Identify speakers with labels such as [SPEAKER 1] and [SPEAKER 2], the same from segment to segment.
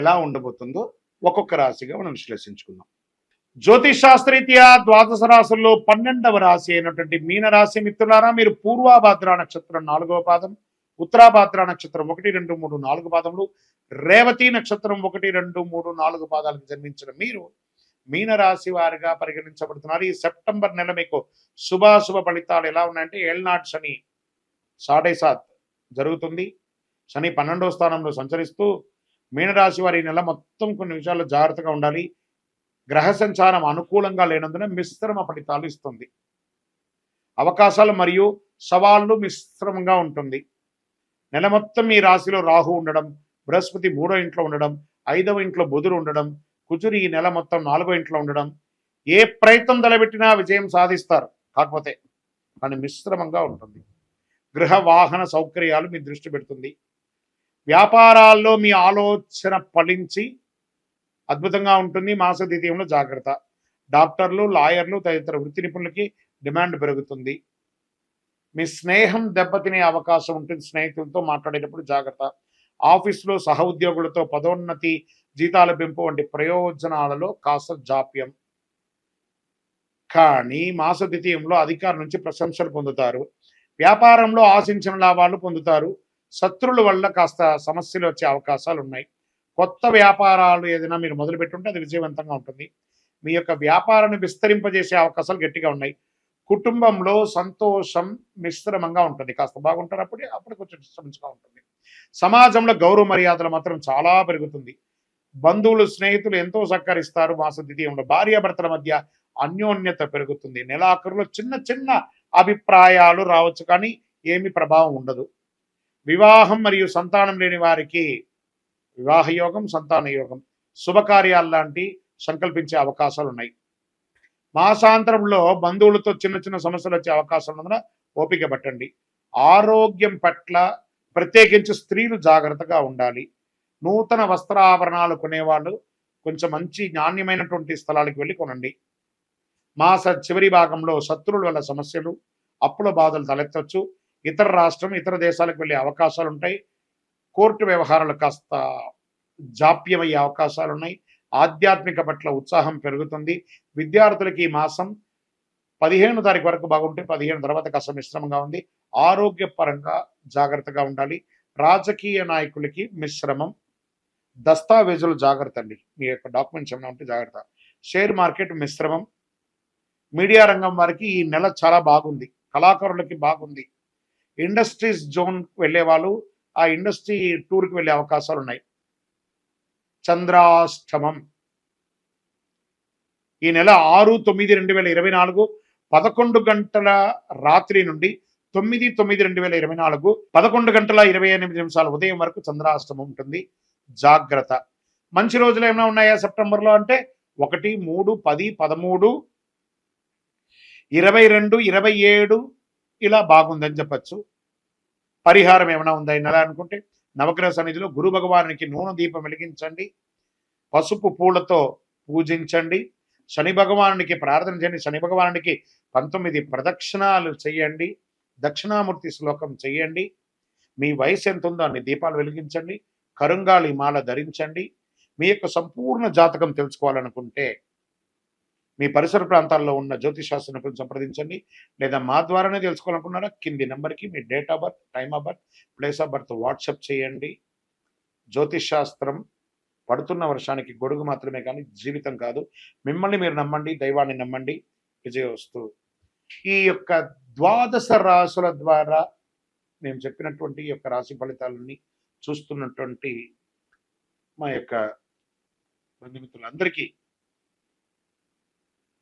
[SPEAKER 1] ఎలా ఉండబోతుందో ఒక్కొక్క రాశిగా మనం విశ్లేషించుకుందాం. జ్యోతిష్ శాస్త్రరీత్యా ద్వాదశ రాశుల్లో పన్నెండవ రాశి అయినటువంటి మీనరాశి మిత్రులారా మీరు పూర్వాభాద్ర నక్షత్రం నాలుగవ పాదం ఉత్తరాభాద్ర నక్షత్రం ఒకటి రెండు మూడు నాలుగు పాదములు రేవతి నక్షత్రం ఒకటి రెండు మూడు నాలుగు పాదాలకు జన్మించిన మీరు మీనరాశి వారిగా పరిగణించబడుతున్నారు. ఈ సెప్టెంబర్ నెల మీకు శుభాశుభ ఫలితాలు ఎలా ఉన్నాయంటే ఏಳ್నాడు శని సాడే సాత్ జరుగుతుంది. శని పన్నెండవ స్థానంలో సంచరిస్తూ మీనరాశి వారి నెల మొత్తం కొన్ని విషయాల్లో జాగ్రత్తగా ఉండాలి. గ్రహ సంచారం అనుకూలంగా లేనందున మిశ్రమ ఫలితాలు ఇస్తుంది. అవకాశాలు మరియు సవాళ్ళు మిశ్రమంగా ఉంటుంది. నెల మొత్తం ఈ రాశిలో రాహు ఉండడం బృహస్పతి మూడో ఇంట్లో ఉండడం ఐదవ ఇంట్లో బుధుడు ఉండడం కుజుడు ఈ నెల మొత్తం నాలుగో ఇంట్లో ఉండడం ఏ ప్రయత్నం తలబెట్టినా విజయం సాధిస్తారు. కాకపోతే కానీ మిశ్రమంగా ఉంటుంది. గృహ వాహన సౌకర్యాలు మీ దృష్టి పెడుతుంది. వ్యాపారాల్లో మీ ఆలోచన ఫలించి అద్భుతంగా ఉంటుంది. మాస ద్వితీయంలో జాగ్రత్త. డాక్టర్లు లాయర్లు తదితర వృత్తి నిపుణులకి డిమాండ్ పెరుగుతుంది. మీ స్నేహం దెబ్బతినే అవకాశం ఉంటుంది. స్నేహితులతో మాట్లాడేటప్పుడు జాగ్రత్త. ఆఫీసులో సహ ఉద్యోగులతో పదోన్నతి జీతాల పెంపు వంటి ప్రయోజనాలలో కాస్త జాప్యం. కానీ మాస ద్వితీయంలో అధికారుల నుంచి ప్రశంసలు పొందుతారు. వ్యాపారంలో ఆశించిన లాభాలు పొందుతారు. శత్రుల వల్ల కాస్త సమస్యలు వచ్చే అవకాశాలు ఉన్నాయి. కొత్త వ్యాపారాలు ఏదైనా మీరు మొదలుపెట్టుంటే అది విజయవంతంగా ఉంటుంది. మీ యొక్క వ్యాపారాన్ని విస్తరింపజేసే అవకాశాలు గట్టిగా ఉన్నాయి. కుటుంబంలో సంతోషం మిశ్రమంగా ఉంటుంది. కాస్త బాగుంటారు అప్పుడే అప్పుడు కొంచెం డిస్టర్బెన్స్గా ఉంటుంది. సమాజంలో గౌరవ మర్యాదలు మాత్రం చాలా పెరుగుతుంది. బంధువులు స్నేహితులు ఎంతో సహకరిస్తారు మాస ద్వితీయంలో భార్యాభర్తల మధ్య అన్యోన్యత పెరుగుతుంది. నెలాఖరులో చిన్న చిన్న అభిప్రాయాలు రావచ్చు కానీ ఏమి ప్రభావం ఉండదు. వివాహం మరియు సంతానం లేని వారికి వివాహ యోగం సంతాన యోగం శుభకార్యాలు లాంటి సంకల్పించే అవకాశాలు ఉన్నాయి. మాసాంతరంలో బంధువులతో చిన్న చిన్న సమస్యలు వచ్చే అవకాశం ఉన్నందున ఓపిక పట్టండి. ఆరోగ్యం పట్ల ప్రత్యేకించి స్త్రీలు జాగ్రత్తగా ఉండాలి. నూతన వస్త్రాభరణాలు కొనేవాళ్ళు కొంచెం మంచి నాణ్యమైనటువంటి స్థలాలకు వెళ్ళి కొనండి. మాస చివరి భాగంలో శత్రువుల వల్ల సమస్యలు అప్పుల బాధలు తలెత్తవచ్చు ఇతర రాష్ట్రం ఇతర దేశాలకు వెళ్ళే అవకాశాలు ఉంటాయి కోర్టు వ్యవహారాలు కాస్త జాప్యమయ్యే అవకాశాలు ఉన్నాయి ఆధ్యాత్మిక పట్ల ఉత్సాహం పెరుగుతుంది. విద్యార్థులకి ఈ మాసం పదిహేను తారీఖు వరకు బాగుంటే పదిహేను తర్వాత కాస్త మిశ్రమంగా ఉంది. ఆరోగ్యపరంగా జాగ్రత్తగా ఉండాలి. రాజకీయ నాయకులకి మిశ్రమం దస్తావేజులు జాగ్రత్త అండి. మీ యొక్క డాక్యుమెంట్స్ ఏమైనా ఉంటే జాగ్రత్త. షేర్ మార్కెట్ మిశ్రమం. మీడియా రంగం వారికి ఈ నెల చాలా బాగుంది. కళాకారులకి బాగుంది. ఇండస్ట్రీస్ జోన్ వెళ్ళే వాళ్ళు ఆ ఇండస్ట్రీ టూర్కి వెళ్ళే అవకాశాలు ఉన్నాయి చంద్రాష్టమం. ఈ నెల ఆరు తొమ్మిది రెండు వేల ఇరవై నాలుగు పదకొండు గంటల రాత్రి నుండి తొమ్మిది తొమ్మిది రెండు వేల ఇరవై నాలుగు పదకొండు గంటల ఇరవై ఎనిమిది నిమిషాల ఉదయం వరకు చంద్రాష్టమం ఉంటుంది. జాగ్రత్త. మంచి రోజులు ఏమైనా ఉన్నాయా సెప్టెంబర్లో అంటే ఒకటి మూడు పది పదమూడు ఇరవై రెండు ఇరవై ఏడు ఇలా బాగుందని చెప్పచ్చు. పరిహారం ఏమైనా ఉందా ఈ నెల అనుకుంటే నవగ్రహ సన్నిధిలో గురు భగవానికి నూనె దీపం వెలిగించండి. పసుపు పూలతో పూజించండి. శని భగవానునికి ప్రార్థన చేయండి. శని భగవానునికి పంతొమ్మిది ప్రదక్షిణాలు చేయండి. దక్షిణామూర్తి శ్లోకం చేయండి. మీ వయసు ఎంత ఉందో అన్ని దీపాలు వెలిగించండి. కరుంగాళి మాల ధరించండి. మీ యొక్క సంపూర్ణ జాతకం తెలుసుకోవాలనుకుంటే మీ పరిసర ప్రాంతాల్లో ఉన్న జ్యోతిషాస్త్ర నిపుణులు సంప్రదించండి. లేదా మా ద్వారానే తెలుసుకోవాలనుకున్నారా కింది నెంబర్కి మీ date of birth time of birth place of birth WhatsApp చేయండి. జ్యోతిష్ శాస్త్రం పడుతున్న వర్షానికి గొడుగు మాత్రమే కానీ జీవితం కాదు. మిమ్మల్ని మీరు నమ్మండి దైవాన్ని నమ్మండి. విజయవస్తు ఈ యొక్క ద్వాదశ రాసుల ద్వారా మేము చెప్పినటువంటి ఈ యొక్క రాశి ఫలితాలని చూస్తున్నటువంటి మా యొక్క బంధుమిత్రులందరికీ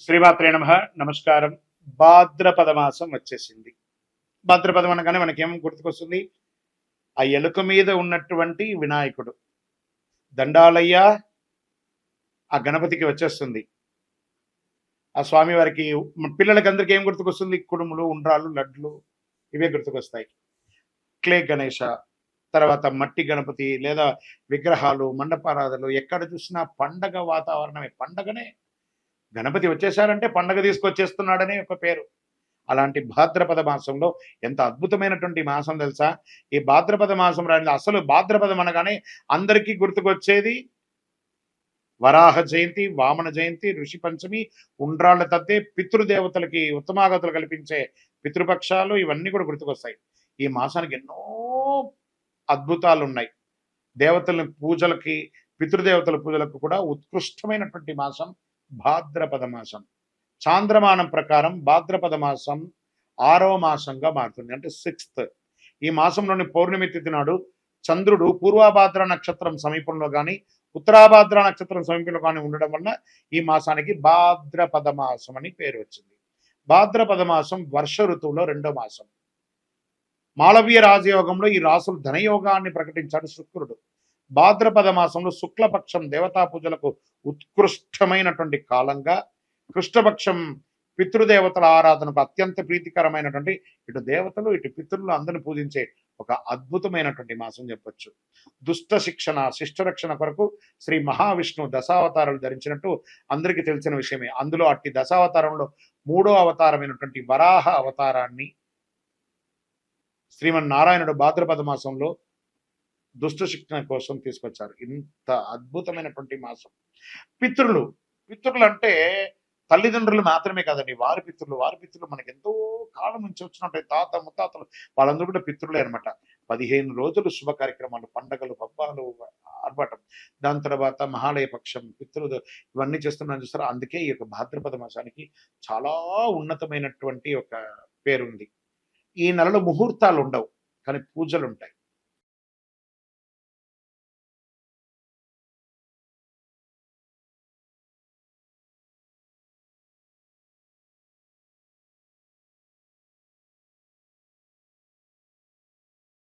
[SPEAKER 1] శ్రీమాత్రే నమ. నమస్కారం. భాద్రపద మాసం వచ్చేసింది. భాద్రపదం అనగానే మనకేం గుర్తుకొస్తుంది? ఆ ఎలుక మీద ఉన్నటువంటి వినాయకుడు. దండాలయ్య ఆ గణపతికి వచ్చేస్తుంది. ఆ స్వామి వారికి పిల్లలకి అందరికీ ఏం గుర్తుకొస్తుంది? కుడుములు ఉండ్రాలు లడ్లు ఇవే గుర్తుకొస్తాయి. క్లే గణేష తర్వాత మట్టి గణపతి లేదా విగ్రహాలు మండపారాధనలు ఎక్కడ చూసినా పండగ వాతావరణమే. పండగనే గణపతి వచ్చేసారంటే పండగ తీసుకొచ్చేస్తున్నాడనే ఒక పేరు. అలాంటి భాద్రపద మాసంలో ఎంత అద్భుతమైనటువంటి మాసం తెలుసా? ఈ భాద్రపద మాసం రాని అసలు భాద్రపదం అనగానే అందరికీ గుర్తుకొచ్చేది వరాహ జయంతి వామన జయంతి ఋషి పంచమి ఉండ్రాళ్ళ తద్దే పితృదేవతలకి ఉత్తమాగతులు కల్పించే పితృపక్షాలు ఇవన్నీ కూడా గుర్తుకొస్తాయి. ఈ మాసానికి ఎన్నో అద్భుతాలు ఉన్నాయి దేవతల పూజలకి పితృదేవతల పూజలకు కూడా ఉత్కృష్టమైనటువంటి మాసం భాద్రపద మాసం చాంద్రమానం ప్రకారం భాద్రపద మాసం ఆరో మాసంగా మారుతుంది. అంటే సిక్స్త్ ఈ మాసంలోని పౌర్ణమి తిథి నాడు చంద్రుడు పూర్వభాద్ర నక్షత్రం సమీపంలో కానీ ఉత్తరాభాద్ర నక్షత్రం సమీపంలో కానీ ఉండడం వల్ల ఈ మాసానికి భాద్రపద మాసం అని పేరు వచ్చింది. భాద్రపద మాసం వర్ష ఋతువులో రెండో మాసం. మాళవీయ రాజయోగంలో ఈ రాసులు ధనయోగాన్ని ప్రకటించాడు శుక్రుడు. భాద్రపద మాసంలో శుక్లపక్షం దేవతా పూజలకు ఉత్కృష్టమైనటువంటి కాలంగా కృష్ణపక్షం పితృదేవతల ఆరాధనకు అత్యంత ప్రీతికరమైనటువంటి ఇటు దేవతలు ఇటు పితృలు అందరిని పూజించే ఒక అద్భుతమైనటువంటి మాసం చెప్పొచ్చు. దుష్ట శిక్షణ శిష్టరక్షణ కొరకు శ్రీ మహావిష్ణువు దశావతారాలు ధరించినట్టు అందరికీ తెలిసిన విషయమే. అందులో అట్టి దశావతారంలో మూడో అవతారమైనటువంటి వరాహ అవతారాన్ని శ్రీమన్నారాయణుడు భాద్రపద మాసంలో దుష్ట శిక్షణ కోసం తీసుకొచ్చారు. ఇంత అద్భుతమైనటువంటి మాసం. పితృలు పితృలు అంటే తల్లిదండ్రులు మాత్రమే కాదండి. వారి పితృలు వారి పితృలు మనకి ఎంతో కాలం నుంచి వచ్చినట్టు తాత ముత్తాతలు వాళ్ళందరూ కూడా పితృలే అనమాట పదిహేను రోజులు శుభ కార్యక్రమాలు పండగలు పబ్బాలు ఆర్భాటం. దాని తర్వాత మహాలయ పక్షం పితృలు ఇవన్నీ చేస్తున్నాను చూస్తారా? అందుకే ఈ యొక్క భాద్రపద మాసానికి చాలా ఉన్నతమైనటువంటి ఒక పేరుంది. ఈ నెలలో ముహూర్తాలు ఉండవు కానీ పూజలు ఉంటాయి